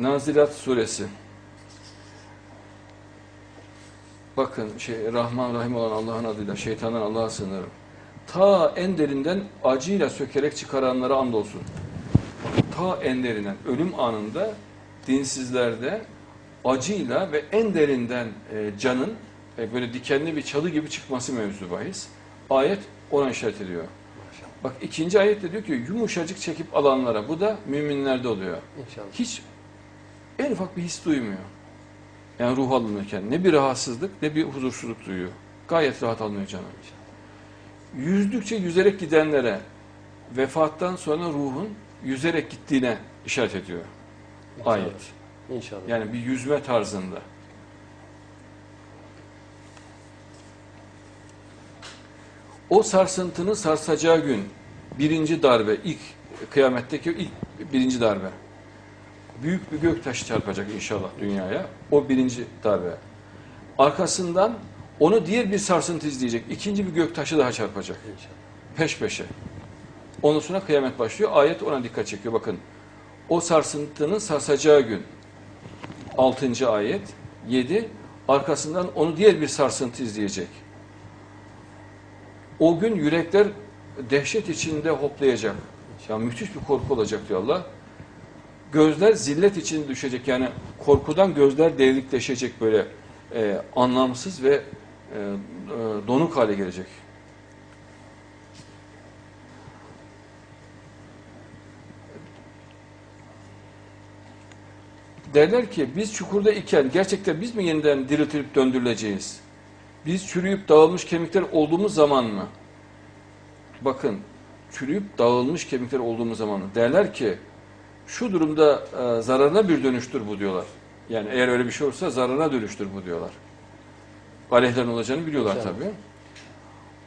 Nazilat suresi. Bakın şey Rahman Rahim olan Allah'ın adıyla şeytandan Allah'a sığınırım. Ta en derinden acıyla sökerek çıkaranlara andolsun. Ta en derinden ölüm anında dinsizlerde acıyla ve en derinden e, canın e, böyle dikenli bir çalı gibi çıkması mevzu bahis. Ayet ona işaret ediyor. Bak ikinci ayette diyor ki yumuşacık çekip alanlara. Bu da müminlerde oluyor. İnşallah. Hiç en ufak bir his duymuyor. Yani ruh alınırken ne bir rahatsızlık ne bir huzursuzluk duyuyor. Gayet rahat alınıyor canım. Yüzdükçe yüzerek gidenlere vefattan sonra ruhun yüzerek gittiğine işaret ediyor İnşallah. ayet. İnşallah. Yani bir yüzme tarzında. O sarsıntının sarsacağı gün birinci darbe, ilk kıyametteki ilk birinci darbe. Büyük bir göktaşı çarpacak inşallah dünyaya. O birinci darbe. Arkasından onu diğer bir sarsıntı izleyecek. İkinci bir göktaşı daha çarpacak. Peş peşe. Ondan sonra kıyamet başlıyor. Ayet ona dikkat çekiyor. Bakın. O sarsıntının sarsacağı gün. 6. ayet. 7. Arkasından onu diğer bir sarsıntı izleyecek. O gün yürekler dehşet içinde hoplayacak. Ya müthiş bir korku olacak diyor Allah. Gözler zillet için düşecek. Yani korkudan gözler delikleşecek böyle e, anlamsız ve e, e, donuk hale gelecek. Derler ki biz çukurda iken gerçekten biz mi yeniden diriltilip döndürüleceğiz? Biz çürüyüp dağılmış kemikler olduğumuz zaman mı? Bakın çürüyüp dağılmış kemikler olduğumuz zaman mı? Derler ki şu durumda e, zararına bir dönüştür bu diyorlar. Yani eğer öyle bir şey olursa zararına dönüştür bu diyorlar. Aleyhlerin olacağını biliyorlar İnşallah. tabii.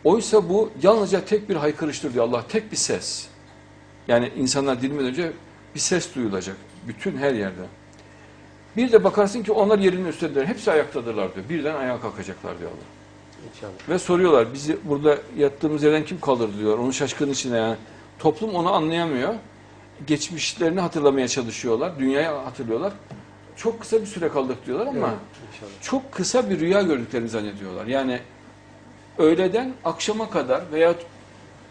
Oysa bu yalnızca tek bir haykırıştır diyor Allah. Tek bir ses. Yani insanlar dilmeden önce bir ses duyulacak. Bütün her yerde. Bir de bakarsın ki onlar yerinin üstündeler. Hepsi ayaktadırlar diyor. Birden ayağa kalkacaklar diyor Allah. İnşallah. Ve soruyorlar bizi burada yattığımız yerden kim kalır diyor. Onun şaşkın içinde yani. Toplum onu anlayamıyor. Geçmişlerini hatırlamaya çalışıyorlar. Dünyayı hatırlıyorlar. Çok kısa bir süre kaldık diyorlar ama Evet, çok kısa bir rüya gördüklerini zannediyorlar. Yani öğleden akşama kadar veya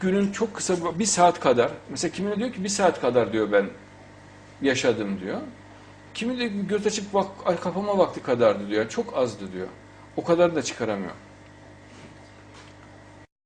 günün çok kısa bir- saat kadar mesela kimine diyor ki bir saat kadar diyor ben yaşadım diyor. Kimi de göz açıp bak, ay kapama vakti kadardı diyor. Yani çok azdı diyor. O kadar da çıkaramıyor.